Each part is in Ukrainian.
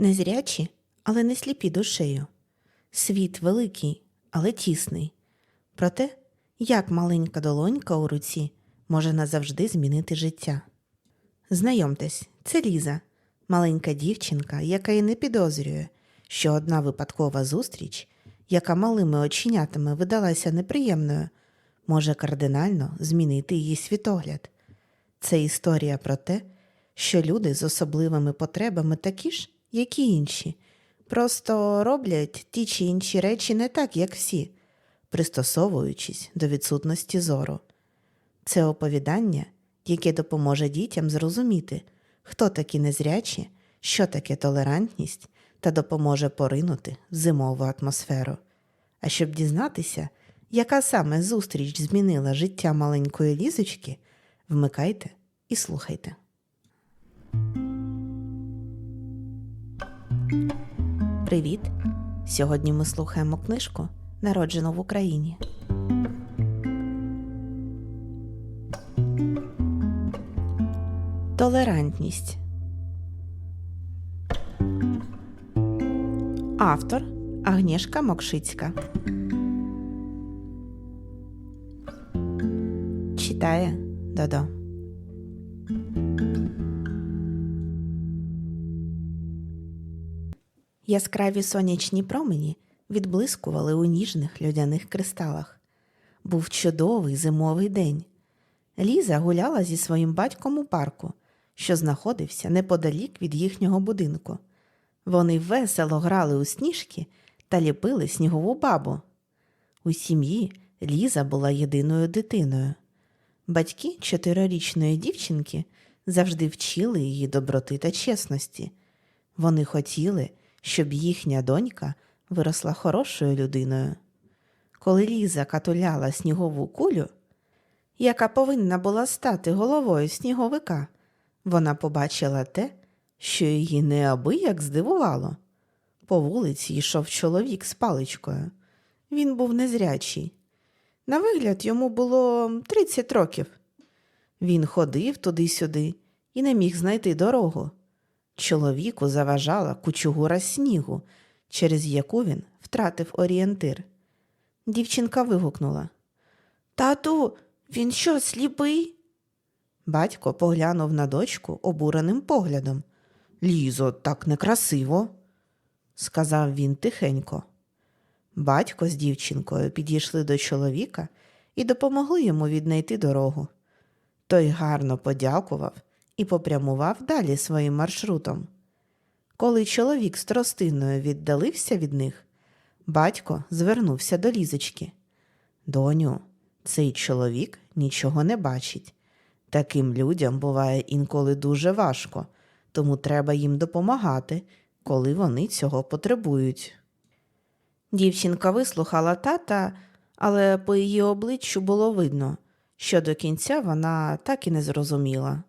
Незрячі, але не сліпі душею. Світ великий, але тісний. Проте, як маленька долонька у руці може назавжди змінити життя. Знайомтесь, це Ліза, маленька дівчинка, яка і не підозрює, що одна випадкова зустріч, яка малими оченятами видалася неприємною, може кардинально змінити її світогляд. Це історія про те, що люди з особливими потребами такі ж, як і інші, просто роблять ті чи інші речі не так, як всі, пристосовуючись до відсутності зору. Це оповідання, яке допоможе дітям зрозуміти, хто такі незрячі, що таке толерантність, та допоможе поринути в зимову атмосферу. А щоб дізнатися, яка саме зустріч змінила життя маленької лізочки, вмикайте і слухайте. Привіт! Сьогодні ми слухаємо книжку Народжено в Україні. Толерантність. Автор Агнєшка Мокшицька. Читає Додо. Яскраві сонячні промені відблискували у ніжних людяних кристалах. Був чудовий зимовий день. Ліза гуляла зі своїм батьком у парку, що знаходився неподалік від їхнього будинку. Вони весело грали у сніжки та ліпили снігову бабу. У сім'ї Ліза була єдиною дитиною. Батьки чотирирічної дівчинки завжди вчили її доброти та чесності. Вони хотіли, щоб їхня донька виросла хорошою людиною. Коли Ліза катуляла снігову кулю, яка повинна була стати головою сніговика, вона побачила те, що її неабияк здивувало. По вулиці йшов чоловік з паличкою. Він був незрячий. На вигляд йому було 30 років. Він ходив туди-сюди і не міг знайти дорогу. Чоловіку заважала кучугура снігу, через яку він втратив орієнтир. Дівчинка вигукнула Тату, він що, сліпий? Батько поглянув на дочку обуреним поглядом. Лізо, так некрасиво, сказав він тихенько. Батько з дівчинкою підійшли до чоловіка і допомогли йому віднайти дорогу. Той гарно подякував і попрямував далі своїм маршрутом. Коли чоловік з тростиною віддалився від них, батько звернувся до лізочки. Доню, цей чоловік нічого не бачить. Таким людям буває інколи дуже важко, тому треба їм допомагати, коли вони цього потребують. Дівчинка вислухала тата, але по її обличчю було видно, що до кінця вона так і не зрозуміла.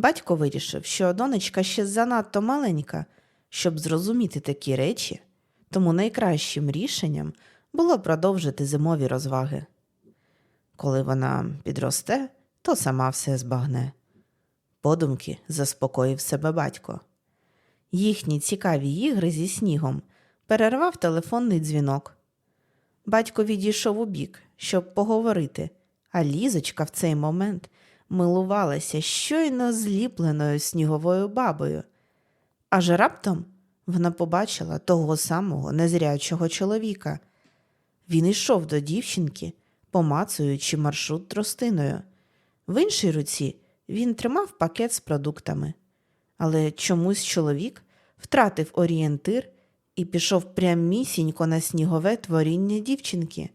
Батько вирішив, що донечка ще занадто маленька, щоб зрозуміти такі речі, тому найкращим рішенням було продовжити зимові розваги. Коли вона підросте, то сама все збагне. Подумки заспокоїв себе батько. Їхні цікаві ігри зі снігом перервав телефонний дзвінок. Батько відійшов у бік, щоб поговорити, а лізочка в цей момент милувалася щойно зліпленою сніговою бабою. Аж раптом вона побачила того самого незрячого чоловіка. Він йшов до дівчинки, помацуючи маршрут тростиною. В іншій руці він тримав пакет з продуктами. Але чомусь чоловік втратив орієнтир і пішов прямісінько на снігове творіння дівчинки.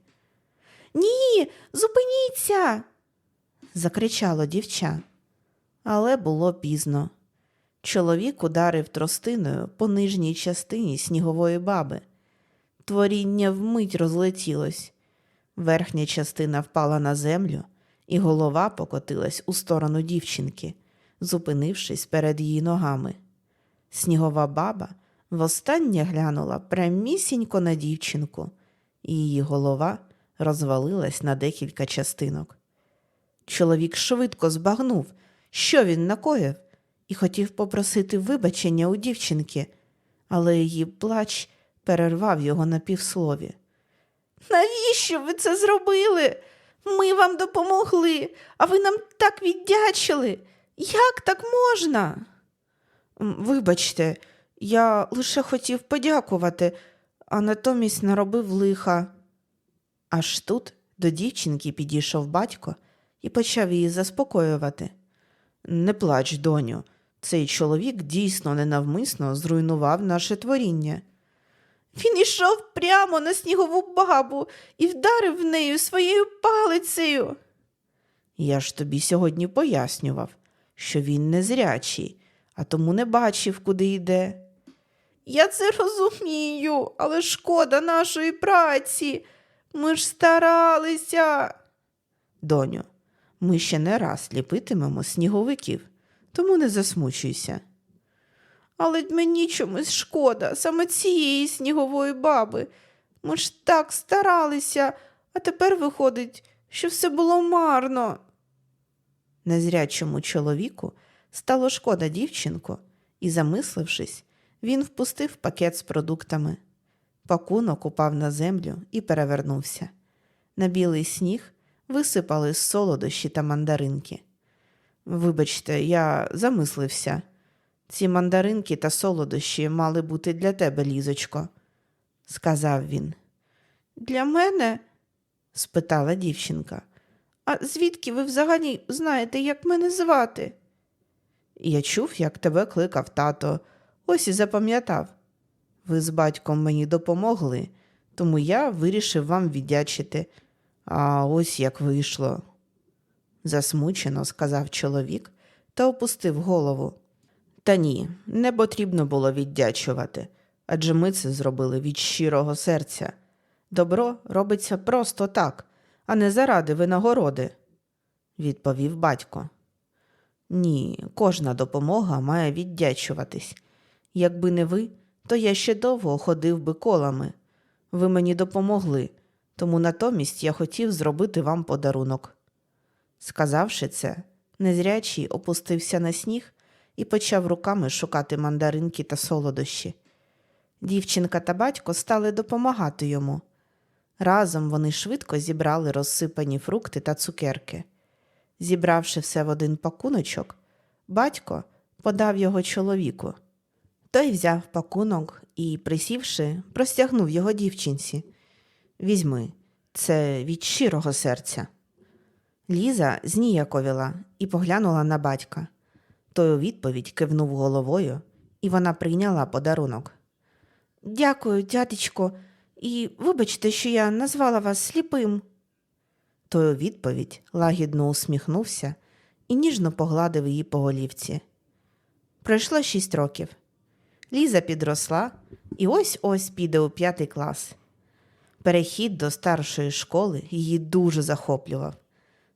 Ні, зупиніться. Закричало дівча. Але було пізно. Чоловік ударив тростиною по нижній частині снігової баби. Творіння вмить розлетілось. Верхня частина впала на землю, і голова покотилась у сторону дівчинки, зупинившись перед її ногами. Снігова баба востаннє глянула прямісінько на дівчинку, і її голова розвалилась на декілька частинок. Чоловік швидко збагнув, що він накоїв, і хотів попросити вибачення у дівчинки, але її плач перервав його на півслові. Навіщо ви це зробили? Ми вам допомогли, а ви нам так віддячили. Як так можна? Вибачте, я лише хотів подякувати, а натомість наробив лиха. Аж тут до дівчинки підійшов батько і почав її заспокоювати. Не плач, доню, цей чоловік дійсно ненавмисно зруйнував наше творіння. Він ішов прямо на снігову бабу і вдарив в нею своєю палицею. Я ж тобі сьогодні пояснював, що він незрячий, а тому не бачив, куди йде. Я це розумію, але шкода нашої праці. Ми ж старалися. Доню, ми ще не раз ліпитимемо сніговиків, тому не засмучуйся. Але мені чомусь шкода саме цієї снігової баби. Ми ж так старалися, а тепер виходить, що все було марно. Незрячому чоловіку стало шкода дівчинку, і, замислившись, він впустив пакет з продуктами. Пакунок упав на землю і перевернувся. На білий сніг висипали солодощі та мандаринки. Вибачте, я замислився. Ці мандаринки та солодощі мали бути для тебе, лізочко, сказав він. Для мене? спитала дівчинка. А звідки ви взагалі знаєте, як мене звати? Я чув, як тебе кликав тато, ось і запам'ятав. Ви з батьком мені допомогли, тому я вирішив вам віддячити. А ось як вийшло. Засмучено сказав чоловік та опустив голову. Та ні, не потрібно було віддячувати, адже ми це зробили від щирого серця. Добро робиться просто так, а не заради винагороди, відповів батько. Ні, кожна допомога має віддячуватись. Якби не ви, то я ще довго ходив би колами. Ви мені допомогли, тому натомість я хотів зробити вам подарунок. Сказавши це, незрячий опустився на сніг і почав руками шукати мандаринки та солодощі. Дівчинка та батько стали допомагати йому. Разом вони швидко зібрали розсипані фрукти та цукерки. Зібравши все в один пакуночок, батько подав його чоловіку. Той взяв пакунок і, присівши, простягнув його дівчинці. Візьми, це від щирого серця. Ліза зніяковіла і поглянула на батька. Той у відповідь кивнув головою, і вона прийняла подарунок. Дякую, дядечко, і вибачте, що я назвала вас сліпим. Той у відповідь лагідно усміхнувся і ніжно погладив її по голівці. Пройшло шість років. Ліза підросла і ось ось піде у п'ятий клас. Перехід до старшої школи її дуже захоплював.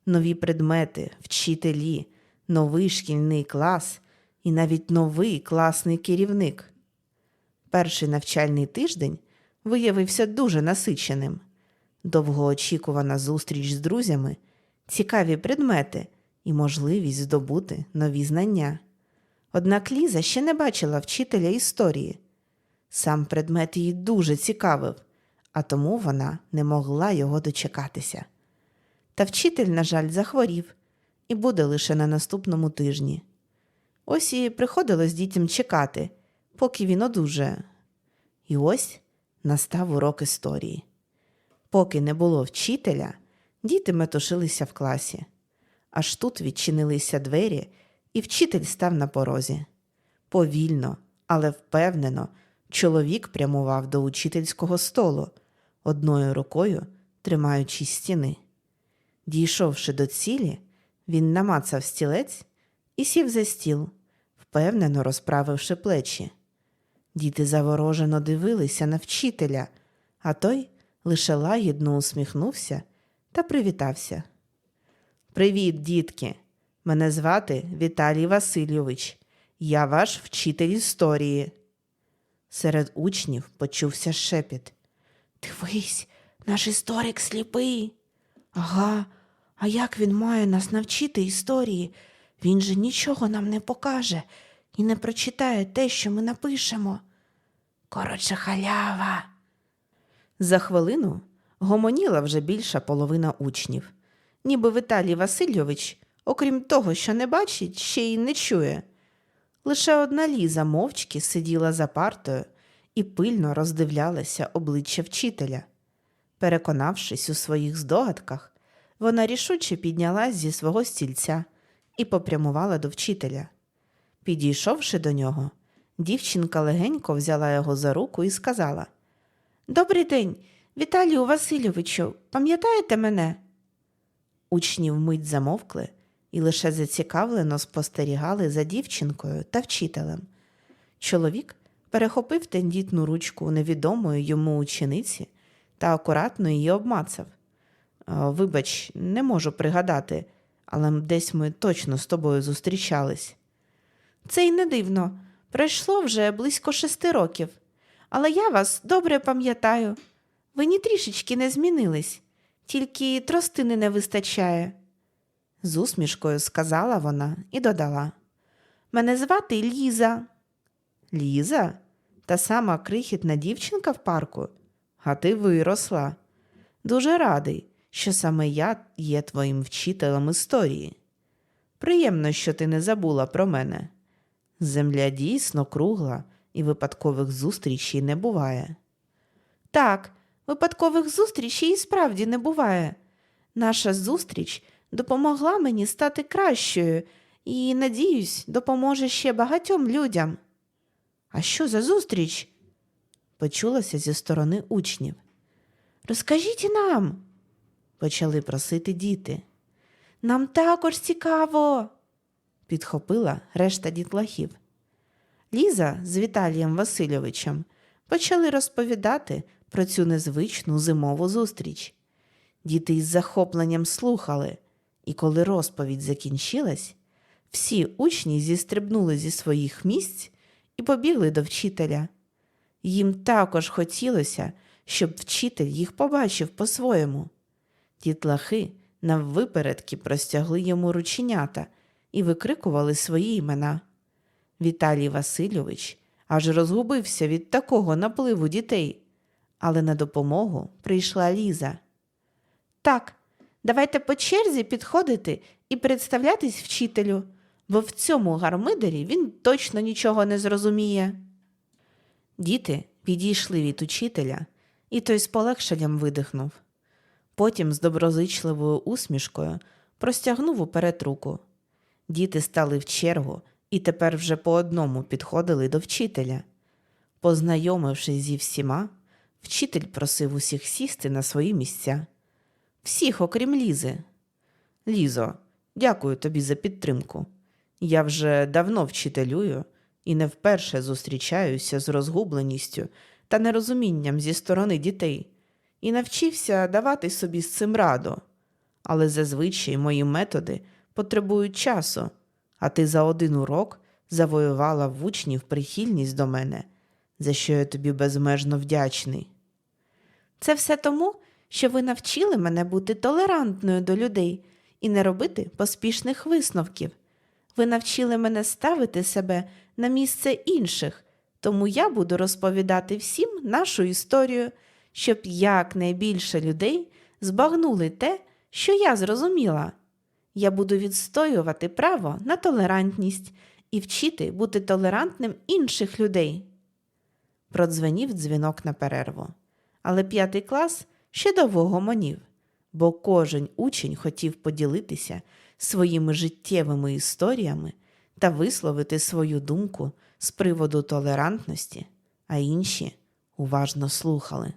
Нові предмети, вчителі, новий шкільний клас і навіть новий класний керівник. Перший навчальний тиждень виявився дуже насиченим. Довгоочікувана зустріч з друзями, цікаві предмети і можливість здобути нові знання. Однак Ліза ще не бачила вчителя історії. Сам предмет її дуже цікавив, а тому вона не могла його дочекатися. Та вчитель, на жаль, захворів і буде лише на наступному тижні. Ось і приходилось дітям чекати, поки він одужає. І ось настав урок історії. Поки не було вчителя, діти метушилися в класі. Аж тут відчинилися двері, і вчитель став на порозі. Повільно, але впевнено, чоловік прямував до учительського столу, одною рукою тримаючи стіни. Дійшовши до цілі, він намацав стілець і сів за стіл, впевнено розправивши плечі. Діти заворожено дивилися на вчителя, а той лише лагідно усміхнувся та привітався. Привіт, дітки! Мене звати Віталій Васильович. Я ваш вчитель історії. Серед учнів почувся шепіт. Дивись, наш історик сліпий. Ага, а як він має нас навчити історії? Він же нічого нам не покаже і не прочитає те, що ми напишемо. Коротше, халява. За хвилину гомоніла вже більша половина учнів, ніби Віталій Васильович, окрім того, що не бачить, ще й не чує. Лише одна Ліза мовчки сиділа за партою і пильно роздивлялася обличчя вчителя. Переконавшись у своїх здогадках, вона рішуче піднялась зі свого стільця і попрямувала до вчителя. Підійшовши до нього, дівчинка легенько взяла його за руку і сказала Добрий день, Віталію Васильовичу, пам'ятаєте мене? Учні вмить замовкли і лише зацікавлено спостерігали за дівчинкою та вчителем. Чоловік перехопив тендітну ручку невідомої йому учениці та акуратно її обмацав. Вибач, не можу пригадати, але десь ми точно з тобою зустрічались. Це й не дивно. Пройшло вже близько шести років. Але я вас добре пам'ятаю. Ви ні трішечки не змінились, тільки тростини не вистачає. З усмішкою сказала вона і додала. Мене звати Ліза. Ліза? Та сама крихітна дівчинка в парку? А ти виросла. Дуже радий, що саме я є твоїм вчителем історії. Приємно, що ти не забула про мене. Земля дійсно кругла, і випадкових зустрічей не буває. Так, випадкових зустрічей і справді не буває. Наша зустріч допомогла мені стати кращою і, надіюсь, допоможе ще багатьом людям. А що за зустріч? почулося зі сторони учнів. Розкажіть нам, почали просити діти. Нам також цікаво, підхопила решта дітлахів. Ліза з Віталієм Васильовичем почали розповідати про цю незвичну зимову зустріч. Діти із захопленням слухали, і коли розповідь закінчилась, всі учні зістрибнули зі своїх місць і побігли до вчителя. Їм також хотілося, щоб вчитель їх побачив по-своєму. Дітлахи наввипередки простягли йому рученята і викрикували свої імена. Віталій Васильович аж розгубився від такого напливу дітей, але на допомогу прийшла Ліза. Так, давайте по черзі підходити і представлятись вчителю, бо в цьому гармиделі він точно нічого не зрозуміє. Діти підійшли від учителя, і той з полегшенням видихнув. Потім з доброзичливою усмішкою простягнув уперед руку. Діти стали в чергу і тепер вже по одному підходили до вчителя. Познайомившись зі всіма, вчитель просив усіх сісти на свої місця. Всіх, окрім Лізи. Лізо, дякую тобі за підтримку. Я вже давно вчителюю і не вперше зустрічаюся з розгубленістю та нерозумінням зі сторони дітей і навчився давати собі з цим раду. Але зазвичай мої методи потребують часу, а ти за один урок завоювала в учнів прихильність до мене, за що я тобі безмежно вдячний. Це все тому, що ви навчили мене бути толерантною до людей і не робити поспішних висновків. Ви навчили мене ставити себе на місце інших, тому я буду розповідати всім нашу історію, щоб якнайбільше людей збагнули те, що я зрозуміла. Я буду відстоювати право на толерантність і вчити бути толерантним інших людей. Продзвенів дзвінок на перерву, але п'ятий клас ще довго гомонів, бо кожен учень хотів поділитися своїми життєвими історіями та висловити свою думку з приводу толерантності, а інші уважно слухали.